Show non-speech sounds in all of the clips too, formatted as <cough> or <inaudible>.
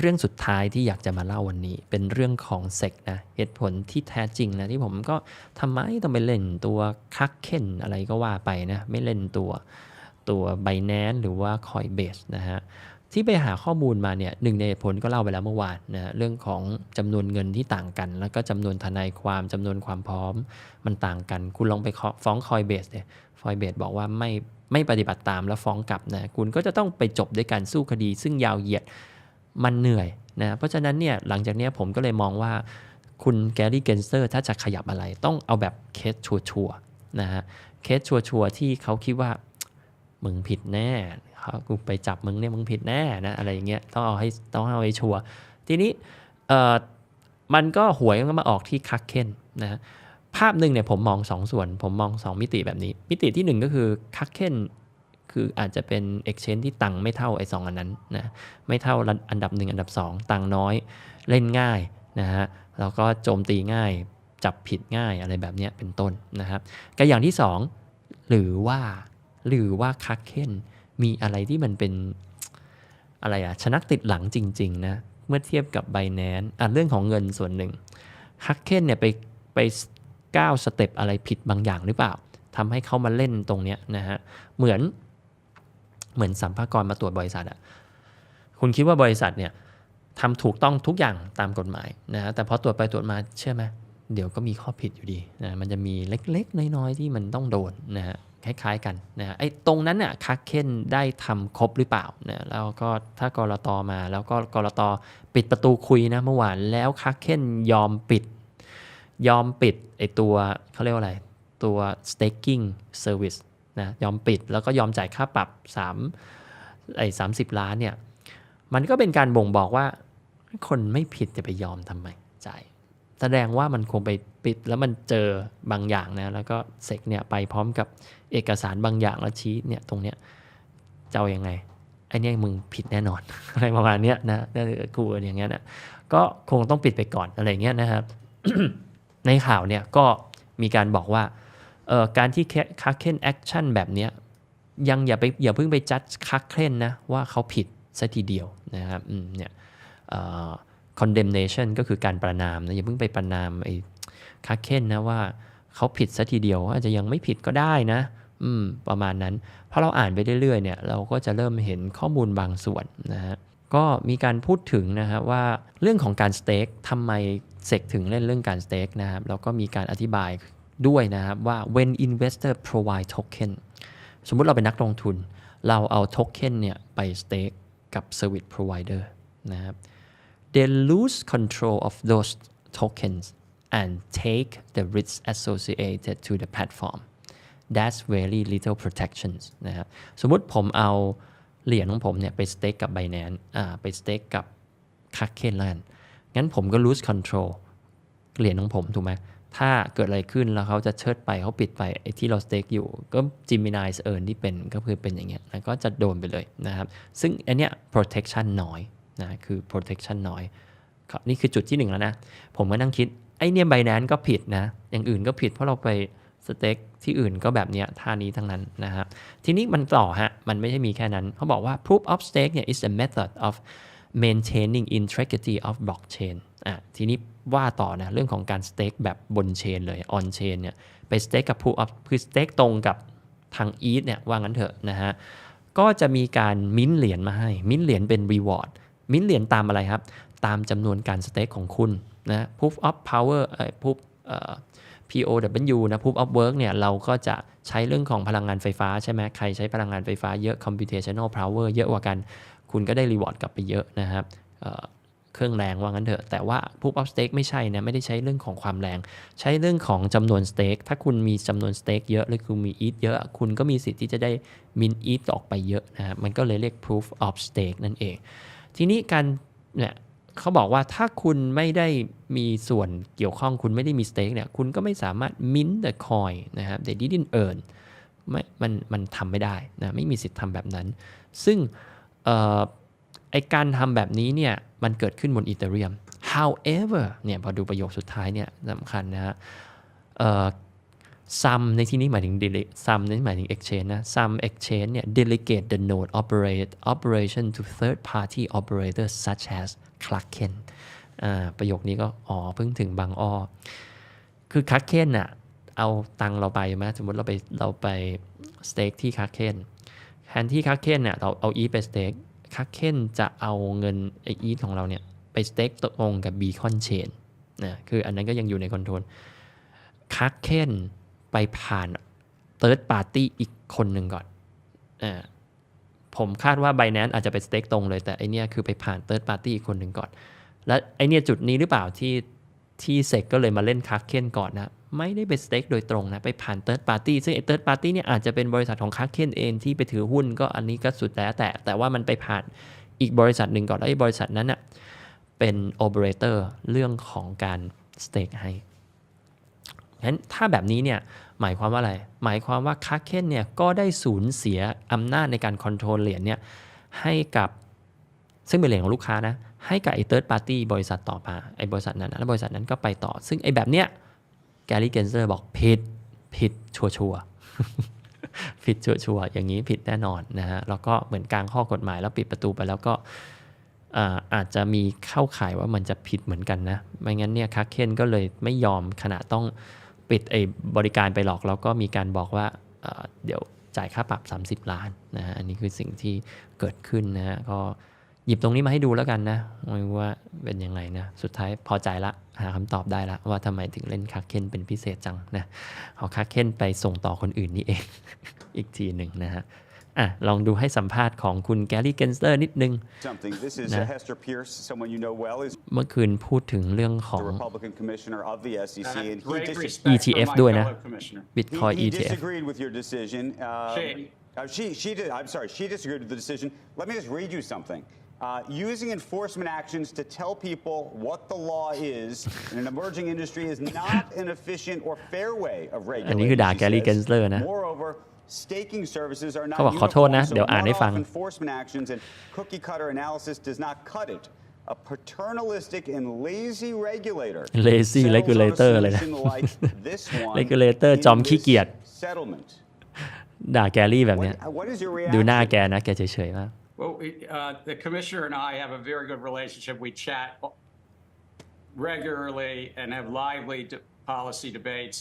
เรื่องสุดท้ายที่อยากจะมาเล่าวันนี้ เป็นเรื่องของเซกนะเหตุผลที่แท้จริงนะที่ผมก็ทำไมต้องไปเล่นตัวคักเคนอะไรก็ว่าไปนะไม่เล่นตัวตัวไบแนนหรือว่า Coinbase นะฮะที่ไปหาข้อมูลมาเนี่ยหนึ่งในเหตุผลก็เล่าไปแล้วเมื่อวานนะเรื่องของจำนวนเงินที่ต่างกัน แล้วก็จำนวนทนายความจำนวนความพร้อมมันต่างกัน คุณลองไปฟ้อง Coinbase เนี่ย Coinbase บอกว่าไม่ไม่ปฏิบัติตามแล้วฟ้องกลับนะคุณก็จะต้องไปจบด้วยการสู้คดีซึ่งยาวเหยียด มันเหนื่อยนะเพราะฉะนั้นเนี่ยหลังจากนี้ผมก็เลยมองว่าคุณแกรี่เกนเซอร์ถ้าจะขยับอะไรต้องเอาแบบเคสชัวร์ๆนะฮะเคสชัวร์ๆที่เขาคิดว่ามึงผิดแน่เขากูไปจับมึงเนี่ยมึงผิดแน่นะอะไรอย่างเงี้ยต้องเอาให้ต้องเอาให้ชัวร์ทีนี้เอ่อมันก็หวยมันก็มาออกที่คักเคนนะภาพหนึ่งเนี่ยผมมอง 2สส่วน ผมมอง 2 มิติแบบนี้ มิติที่ 1 ก็คือคักเคน คืออาจจะเป็น Exchange ที่ตังไม่เท่าไอ้สอันนั้นนะไม่เท่าอันดับ 1 อันดับ 2 ตังน้อยเล่นง่ายนะฮะแล้วก็โจมตีง่ายจับผิดง่ายอะไรแบบนี้เป็นต้นนะครับก็อย่างที่ 2 หรือว่าหรือว่าคักเคนมีอะไรที่มันเป็นอะไรอะชนักติดหลังจริงๆนะเมื่อเทียบกับ b บแนนอะเรื่องของเงินส่วนหนึ่งคักเคนเนี่ยไปไปก้าวสเต็ปอะไรผิดบางอย่างหรือเปล่าทำให้เขามาเล่นตรงเนี้ยนะฮะเหมือน เหมือนสัมภากรมาตรวจบริษัทอะคุณคิดว่าบริษัทเนี่ยทำถูกต้องทุกอย่างตามกฎหมายนะฮะแต่พอตรวจไปตรวจมาเชื่อไหมเดี๋ยวก็มีข้อผิดอยู่ดีนะมันจะมีเล็กๆ น้อยๆ ที่มันต้องโดนนะฮะคล้ายๆกันนะไอ้ตรงนั้นน่ะคักเคนได้ทำครบหรือเปล่านะแล้วก็ถ้ากรตมาแล้วก็กรตปิดประตูคุยนะเมื่อวานแล้วคักเคนยอมปิด ยอมปิดไอตัวเขาเรียกว่าอะไรตัว staking service นะยอมปิดแล้วก็ยอมจ่ายค่าปรับ3ไอ้30ล้านเนี่ยมันก็เป็นการบ่งบอกว่า คนไม่ผิดจะไปยอมทำไมจ่ายแสดงว่ามันคงไปปิดแล้วมันเจอบางอย่างนะแล้วก็เซกเนี่ยไปพร้อมกับเอกสารบางอย่างแล้วชี้เนี่ยตรงเนี้ยจะเอาอยัางไงไอ้นี่มึงผิดแน่นอน อะไรประมาณเนี้ยนะกูอย่างเงี้ยนะก็คงต้องปิดไปก่อนอะไรเงี้ยนะครับ ในข่าวเนี่ยก็มีการบอกว่า การที่คักเคนแอคชั่นแบบนี้ยังอย่าไปอย่าเพิ่งไปจัดคักเคนนะว่าเขาผิดซะทีเดียวนะครับเนี่ย condemnation ก็คือการประนามนะอย่าเพิ่งไปประนามไอ้คักเคนนะว่าเขาผิดซะทีเดียวอาจจะยังไม่ผิดก็ได้นะอืมประมาณนั้นพอเราอ่านไปเรื่อยๆเนี่ยเราก็จะเริ่มเห็นข้อมูลบางส่วนนะฮะก็มีการพูดถึงนะฮะว่าเรื่องของการสเต็กทำไมเซกถึงเล่นเรื่องการสเต็กนะครับแล้วก็มีการอธิบาย ด้วยนะครับว่า when investor provide token สมมุติเราเป็นนักลงทุน เราเอาโทเค็นเนี่ยไปสเต็กกับ service provider นะครับ they lose control of those tokens and take the risk associated to the platform that's very little protections นะครับสมมุติผมเอาเหรียญของผมเนี่ยไปสเต็กกับ Binance อ่าไปสเต็กกับ Kraken แล้วกันงั้นผมก็ lose control เหรียญของผมถูกไหม ถ้าเกิดอะไรขึ้นแล้วเขาจะเชิดไปเขาปิดไปไอ้ที่เราสเต็กอยู่ก็จิมินายเอิร์นที่เป็นก็คือเป็นอย่างเงี้ยแล้วก็จะโดนไปเลยนะครับ ซึ่งอันเนี้ย protection น้อยนะคือ protection น้อย นี่คือจุดที่ 1 แล้วนะ ผมก็นั่งคิด ไอ้เนี่ยไบแนนก็ผิดนะ อย่างอื่นก็ผิดเพราะเราไปสเต็กที่อื่นก็แบบเนี้ยท่านี้ทั้งนั้นนะครับทีนี้มันต่อฮะ มันไม่ใช่มีแค่นั้น เขาบอกว่า proof of stake เนี่ย is a method of maintaining integrity of blockchain อะทีนี้ ว่าต่อนะเรื่องของการสเต็กแบบบนเชนเลยออนเชนเนี่ยไปสเต็กกับ proof of คือสเต็กตรงกับทางอีทเนี่ยว่างั้นเถอะนะฮะก็จะมีการมิ้นเหรียญมาให้ มิ้นเหรียญเป็นรีวอร์ดมิ้นเหรียญตามอะไรครับ ตามจำนวนการสเต็กของคุณนะ proof of power เอ่อ proof เอ่อ POW นะ proof of work เนี่ยเราก็จะใช้เรื่องของพลังงานไฟฟ้าใช่ไหมใครใช้พลังงานไฟฟ้าเยอะ computational power เยอะกว่ากัน คุณก็ได้รีวอร์ดกลับไปเยอะนะครับ เครื่องแรงว่างั้นเถอะ แต่ว่า proof of stake ไม่ใช่นะไม่ได้ใช้เรื่องของความแรง ใช้เรื่องของจำนวนสเต็กถ้าคุณมีจำนวนสเต็กเยอะหรือคุณมีอีทเยอะ คุณก็มีสิทธิ์ที่จะได้มินอีทออกไปเยอะนะมันก็เลยเรียก proof of stake นั่นเอง ทีนี้การเนี่ยเขาบอกว่าถ้าคุณไม่ได้มีส่วนเกี่ยวข้องคุณไม่ได้มีสเต็กเนี่ยคุณก็ไม่สามารถ mint the coin นะครับ they didn't earn ไม่มันมันทำไม่ได้นะไม่มีสิทธิ์ทำแบบนั้น ซึ่ง ไอการทำแบบนี้เนี่ยมันเกิดขึ้นบนอีเทเรียม however เนี่ยพอดูประโยคสุดท้ายเนี่ยสำคัญนะฮะ some ในที่นี้หมายถึง dele- some ในที่หมายถึง exchange นะ some exchange เนี่ย delegate the node operate operation to third party operators such as Kraken อ่าประโยคนี้ก็อ๋อเพิ่งถึงบางอ้อ คือคักเคนน่ะเอาตังเราไปไหมสมมติเราไปเราไปสเต็กที่คักเคนแทนที่คักเคนเนี่ยเราเอาอีไปสเต็ก คักเคนจะเอาเงินไออีทของเราเนี่ยไปสเต็กตรงกับบีคอนเชนนะคืออันนั้นก็ยังอยู่ในคอนโทรลคักเคนไปผ่านเ h ิร์ดปาร์ตี้อีกคนหนึ่งก่อนอ่าผมคาดว่า b บ n a n c e อาจจะไปสเต็กตรงเลย แต่ไอเนี้ยคือไปผ่านเ h ิร์ดปาร์ตี้อีกคนหนึ่งก่อน และไอเนี้ยจุดนี้หรือเปล่าที่ที่เซกก็เลยมาเล่นคักเคนก่อนนะ ไม่ได้ไปสเต็กโดยตรงนะ ไปผ่านเ h ิร์ดปาร์ตี้ซึ่งไอเ h ิร์ดปาร์ตี้เนี่ยอาจจะเป็นบริษัทของคักเคนเองที่ไปถือหุ้นก็อันนี้ก็สุดแล้วแต่ แต่ว่ามันไปผ่านอีกบริษัทหนึ่งก่อน แล้วไอ้บริษัทนั้นน่ะเป็นโอเปอเรเตอร์เรื่องของการสเต็กให้งั้นถ้าแบบนี้เนี่ยหมายความว่าอะไร หมายความว่าคักเคนเนี่ยก็ได้สูญเสียอำนาจในการคอนโทรลเหรียญเนี่ยให้กับซึ่งเป็นเหรียญของลูกค้านะให้กับไอ้ third party บริษัทต่อมาไอ้บริษัทนั้นแล้วบริษัทนั้นก็ไปต่อ ซึ่งไอ้แบบเนี้ย แกรี่เกนเซอร์บอกผิดผิดชัวชัวร์ๆผิดชัวชัวร์ๆอย่างนี้ผิดแน่นอนนะฮะแล้วก็เหมือนกลางข้อกฎหมายแล้วปิดประตูไปแล้วก็อาอาจจะมีเข้าข่ายว่ามันจะผิดเหมือนกันนะ ไม่งั้นเนี่ยคักเคนก็เลยไม่ยอมขณะต้องปิดไอ้บริการไปหรอก แล้วก็มีการบอกว่าเอ่อเดี๋ยวจ่ายค่าปรับ 30 ล้านนะฮะอันนี้คือสิ่งที่เกิดขึ้นนะฮะก็ หยิบตรงนี้มาให้ดูแล้วกันนะไม่ว่าเป็นยังไงนะ สุดท้ายพอใจละ หาคำตอบได้ละ ว่าทำไมถึงเล่นคาเคนเป็นพิเศษจังนะเอาคาเคนไปส่งต่อคนอื่นนี่เอง อีกทีหนึ่งนะฮะอะลองดูให้สัมภาษณ์ของคุณแกรี่เกนสเตอร์นิดนึง Something. This is Nah. uh, Hester Pierce, someone you know well, is เมื่อคืนพูดถึงเรื่องขอ the ง Republican commissioner of the SEC, And and he, great dis- respect for ETF my ด้วยนะ fellow commissioner. Bitcoin he, he ETF disagreed with your decision. Um, She. uh, she, she did. I'm sorry. She disagreed with the decision. Let me just read you something. Uh, using enforcement actions to tell people what the law is <laughs> in an emerging industry is not an efficient or fair way of อันนี้คือ regulating. ด่า she แกรี่ says. เกนสเตอร์นะ Moreover, staking services are not เขาบอกขอโทษนะ uniform, so เดี๋ยวอ่านให้ฟัง one-off enforcement actions and cookie cutter analysis does not cut it. A paternalistic and lazy regulator <laughs> Lazy settles on a regulator เลยนะ solution like this one <laughs> Regulator in จอมขี้เกียจ this settlement. ด่าแกรี่แบบเนี้ย What, what is your ดูหน้า reaction? แกนะ แกเฉยๆมาก Well, we, uh, the commissioner and I have a very good relationship. We chat regularly and have lively de- policy debates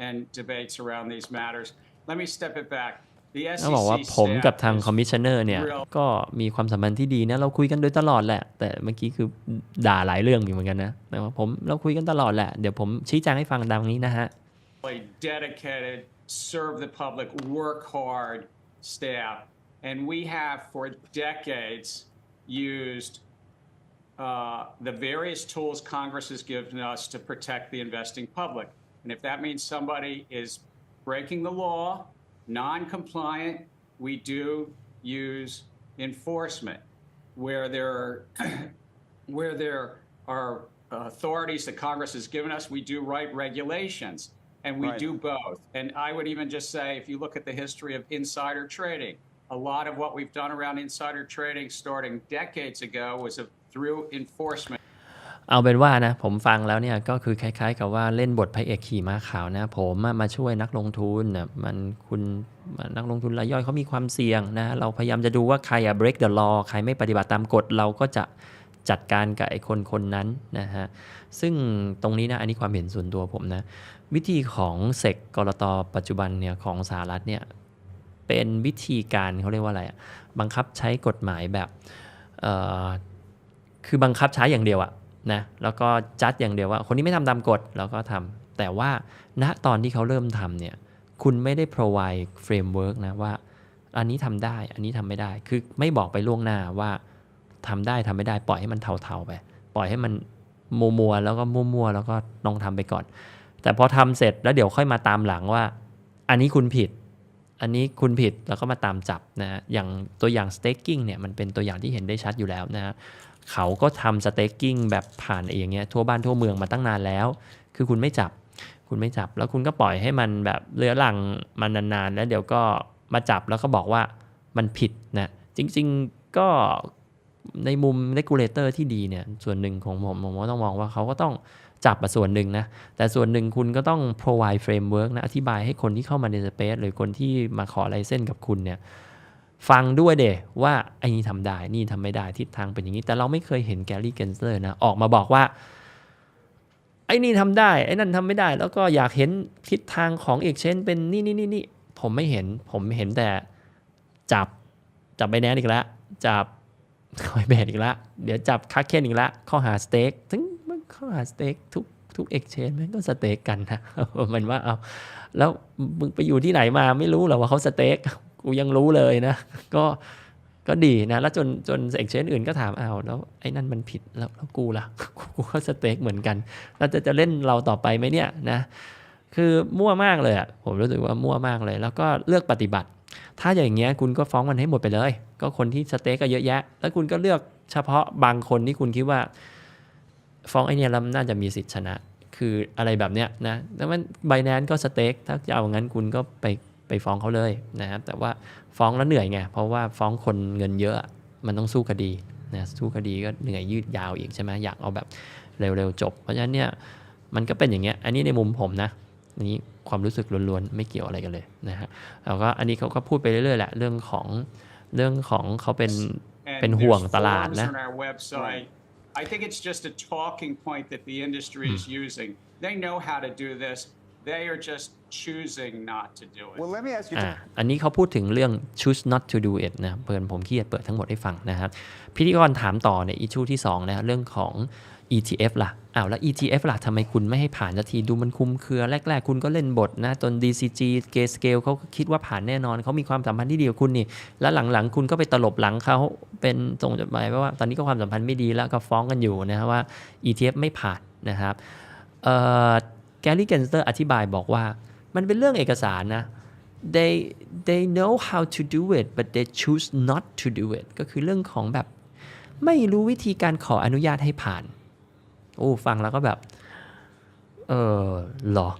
and debates around these matters. Let me step it back. The ต้องบอกว่า SEC ผมกับ staff ทาง is คอมมิชเนอร์เนี่ย real ก็มีความสัมพันธ์ที่ดีนะเราคุยกันโดยตลอดแหละ แต่เมื่อกี้คือด่าหลายเรื่องอยู่เหมือนกันนะแต่ว่าผมเราคุยกันตลอดแหละ เดี๋ยวผมชี้แจงให้ฟังดังนี้นะฮะ really dedicated, serve the public, work hard staff. And we have for decades used uh, the various tools Congress has given us to protect the investing public. And if that means somebody is breaking the law, non compliant, we do use enforcement where there are, <clears throat> where there are authorities that Congress has given us, we do write regulations and we Right. do both. And I would even just say, if you look at the history of insider trading, a lot of what we've done around insider trading starting decades ago was through enforcement. เอาเป็นว่านะผมฟังแล้วเนี่ยก็คือคล้าย ๆ กับว่าเล่นบทพระเอกขี่ม้าขาวนะผมมาช่วยนักลงทุนนะมันคุณนักลงทุนรายย่อยเขามีความเสี่ยงนะเราพยายามจะดูว่าใครอะ break the law ใครไม่ปฏิบัติตามกฎเราก็จะจัดการกับไอ้คนคนนั้นนะฮะซึ่งตรงนี้นะอันนี้ความเห็นส่วนตัวผมนะวิธีของเซกกรตปัจจุบันเนี่ยของสหรัฐเนี่ย เป็นวิธีการเขาเรียกว่าอะไรอะบังคับใช้กฎหมายแบบคือบังคับใช้อย่างเดียวอะนะแล้วก็จัดอย่างเดียวว่า คนนี้ไม่ทำตามกฎเราก็ทำแต่ว่าณตอนที่เขาเริ่มทำเนี่ยคุณไม่ได้ provide framework นะว่า อันนี้ทำได้อันนี้ทำไม่ได้ คือไม่บอกไปล่วงหน้าว่าทำได้ทำไม่ได้ ปล่อยให้มันเทาๆไป ปล่อยให้มันมัวๆแล้วก็มั่วแล้วก็ลองทำไปก่อน แต่พอทำเสร็จแล้วเดี๋ยวค่อยมาตามหลังว่า อันนี้คุณผิด อันนี้คุณผิดแล้วก็มาตามจับนะฮะอย่างตัวอย่าง staking เนี่ยมันเป็นตัวอย่างที่เห็นได้ชัดอยู่แล้วนะฮะเขาก็ทำ staking แบบผ่านไอ้อย่างเงี้ยทั่วบ้านทั่วเมืองมาตั้งนานแล้ว คือคุณไม่จับ คุณไม่จับแล้วคุณก็ปล่อยให้มันแบบเลื้อรังมานานๆ แล้วเดี๋ยวก็มาจับแล้วก็บอกว่ามันผิดนะจริงๆก็ในมุม regulator ที่ดีเนี่ยส่วนหนึ่งของผมผมก็ต้องมองว่าเขาก็ต้อง จับมาส่วนหนึ่งนะ แต่ส่วนหนึ่งคุณก็ต้อง provide framework นะอธิบายให้คนที่เข้ามาใน space หรือคนที่มาขอไลเส้นกับคุณเนี่ยฟังด้วยเดว่าไอ้นี่ทำได้ นี่ทำไม่ได้ทิศทางเป็นอย่างนี้ แต่เราไม่เคยเห็นแกลลี่เกนเซอร์นะออกมาบอกว่าไอ้นี่ทำได้ไอ้นั่นทำไม่ได้ แล้วก็อยากเห็นทิศทางของเอกเชนเป็นนี่นี่นี่นี่ผมไม่เห็นผมเห็นแต่จับจับใบแนนอีกแล้วจับคอยเบดอีกแล้วเดี๋ยวจับคักเคนอีกแล้วข้อหาสเต็กถึง มันข้อหาสเต็กทุกทุกเอ็กชแนนมันก็สเต็กกันนะมันว่าเอาแล้วมึงไปอยู่ที่ไหนมาไม่รู้หรอว่าเขาสเต็กกูยังรู้เลยนะ ก็ก็ดีนะ แล้วจนจนเอ็กชแนนอื่นก็ถามเอาแล้วไอ้นั่นมันผิดแล้วแล้วกูล่ะกูก็สเต็กเหมือนกันแล้วจะจะเล่นเราต่อไปไหมเนี่ยนะ คือมั่วมากเลยอะผมรู้สึกว่ามั่วมากเลย แล้วก็เลือกปฏิบัติ ถ้าอย่างเงี้ยคุณก็ฟ้องมันให้หมดไปเลย ก็คนที่สเต็กก็เยอะแยะ แล้วคุณก็เลือกเฉพาะบางคนที่คุณคิดว่า ฟ้องไอเนี่ยแล้วมันน่าจะมีสิทธิชนะ คืออะไรแบบเนี้ยนะแล้วมันไบแนนก็สเต็กถ้าจะเอางั้นคุณก็ไปไปฟ้องเขาเลยนะครับแต่ว่าฟ้องแล้วเหนื่อยไงเพราะว่าฟ้องคนเงินเยอะมันต้องสู้คดีนะสู้คดีก็เหนื่อยยืดยาวอีกใช่ไหมอยากเอาแบบเร็วๆจบ เพราะฉะนั้นเนี่ยมันก็เป็นอย่างเงี้ยอันนี้ในมุมผมนะอันนี้ความรู้สึกล้วนๆไม่เกี่ยวอะไรกันเลยนะฮะแล้วก็อันนี้เขาก็พูดไปเรื่อยๆแหละเรื่องของเรื่องของเขาเป็น And เป็นห่วง there's ตลาด forums นะ on our website. I think it's just a talking point that the industry is hmm. using. They know how to do this. They are just choosing not to do it. Well, let me ask you. อ่าอันนี้เขาพูดถึงเรื่อง choose not to do it นะเพื่อนผมขี้เกียจเปิดทั้งหมดให้ฟังนะครับพิธีกรถามต่อในอิชูที่2นะเรื่องของ ETF ล่ะ อ้าวแล้ว ETF ล่ะทำไมคุณไม่ให้ผ่านสักทีดูมันคุมเครือ แรก ๆ คุณก็เล่นบทนะจน DCG g a y Scale เขาก็คิดว่าผ่านแน่นอน เขามีความสัมพันธ์ที่ดีกับคุณนี่ แล้วหลัง ๆ คุณก็ไปตลบหลังเขาเป็นส่งจดหมายว่า ตอนนี้ก็ความสัมพันธ์ไม่ดีแล้วก็ฟ้องกันอยู่นะว่า ETF ไม่ผ่านนะครับ เอ่อ แกลลี่เกนสเตอร์อธิบายบอกว่า มันเป็นเรื่องเอกสารนะ they they know how to do it but they choose not to do it ก็คือเรื่องของแบบ ไม่รู้วิธีการขออนุญาตให้ผ่าน โอ้ ฟังแล้วก็แบบ เออหรอ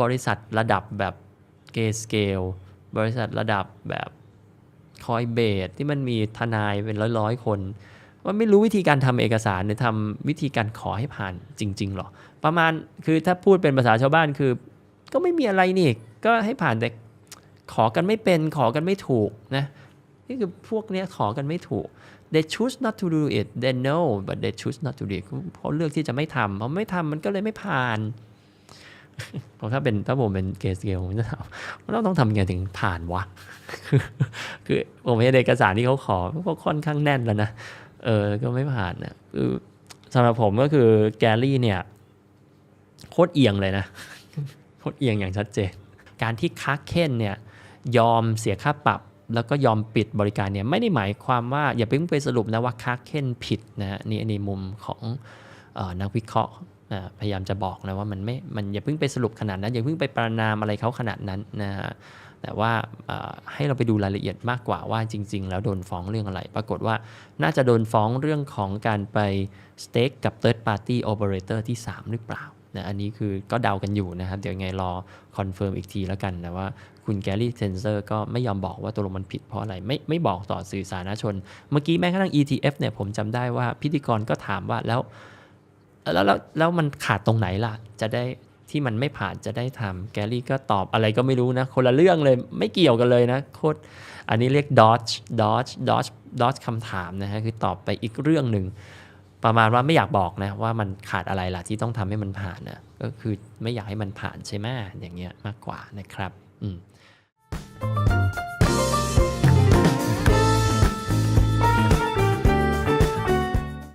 บริษัทระดับแบบเกสเกลบริษัทระดับแบบคอยเบสที่มันมีทนายเป็นร้อยๆคน ว่าไม่รู้วิธีการทำเอกสารหรือทำวิธีการขอให้ผ่านจริงๆหรอ ประมาณคือถ้าพูดเป็นภาษาชาวบ้านคือ ก็ไม่มีอะไรนี่ ก็ให้ผ่านแต่ขอกันไม่เป็นขอกันไม่ถูกนะนี่คือพวกเนี้ยขอกันไม่ถูก they choose not to do it they know but they choose not to do it เขาะเลือกที่จะไม่ทำเพราะไม่ทำมันก็เลยไม่ผ่านเพราะถ้าเป็นถ้าผมเป็นเกสเกลผมจะถามว่าเราต้องทำยังไงถึงผ่านวะ คือคือผมเห็นเอกสารที่เขาขอก็ค่อนข้างแน่นแล้วนะ เออก็ไม่ผ่านนะคือสำหรับผมก็คือแกลลี่เนี่ยโคตรเอียงเลยนะโคตรเอียงอย่างชัดเจน การที่คักเคนเนี่ยยอมเสียค่าปรับแล้วก็ยอมปิดบริการเนี่ยไม่ได้หมายความว่าอย่าเพิ่งไปสรุปนะว่าคักเคนผิดนะนี่ในมุมของออนักวิเคราะห์พยายามจะบอกนะว่ามันไม่ มันอย่าเพิ่งไปสรุปขนาดนั้นอย่าเพิ่งไปประนามอะไรเขาขนาดนั้นนะฮะ แต่ว่าให้เราไปดูรายละเอียดมากกว่าว่าจริง ๆ แล้วโดนฟ้องเรื่องอะไร ปรากฏว่าน่าจะโดนฟ้องเรื่องของการไปสเต็กกับ third party operator ที่ 3 หรือเปล่านะอันนี้คือก็เดากันอยู่นะครับ เดี๋ยวไงรอคอนเฟิร์มอีกทีแล้วกันนะว่าคุณแกลลี่เซนเซอร์ก็ไม่ยอมบอกว่าตัวลงมันผิดเพราะอะไร ไม่ไม่บอกต่อสื่อสาธารณชน เมื่อกี้แม้กระทั่ง ETF เนี่ยผมจำได้ว่าพิธีกรก็ถามว่าแล้วแล้วแล้วแล้วมันขาดตรงไหนล่ะ จะได้ ที่มันไม่ผ่านจะได้ทำแกลลี่ก็ตอบอะไรก็ไม่รู้นะ คนละเรื่องเลยไม่เกี่ยวกันเลยนะโคตรอันนี้เรียก dodge dodge dodge dodge คำถามนะฮะคือตอบไปอีกเรื่องหนึ่งประมาณว่าไม่อยากบอกนะว่ามันขาดอะไรล่ะที่ต้องทำให้มันผ่านนะก็คือไม่อยากให้มันผ่านใช่ไหมอย่างเงี้ยมากกว่านะครับอืม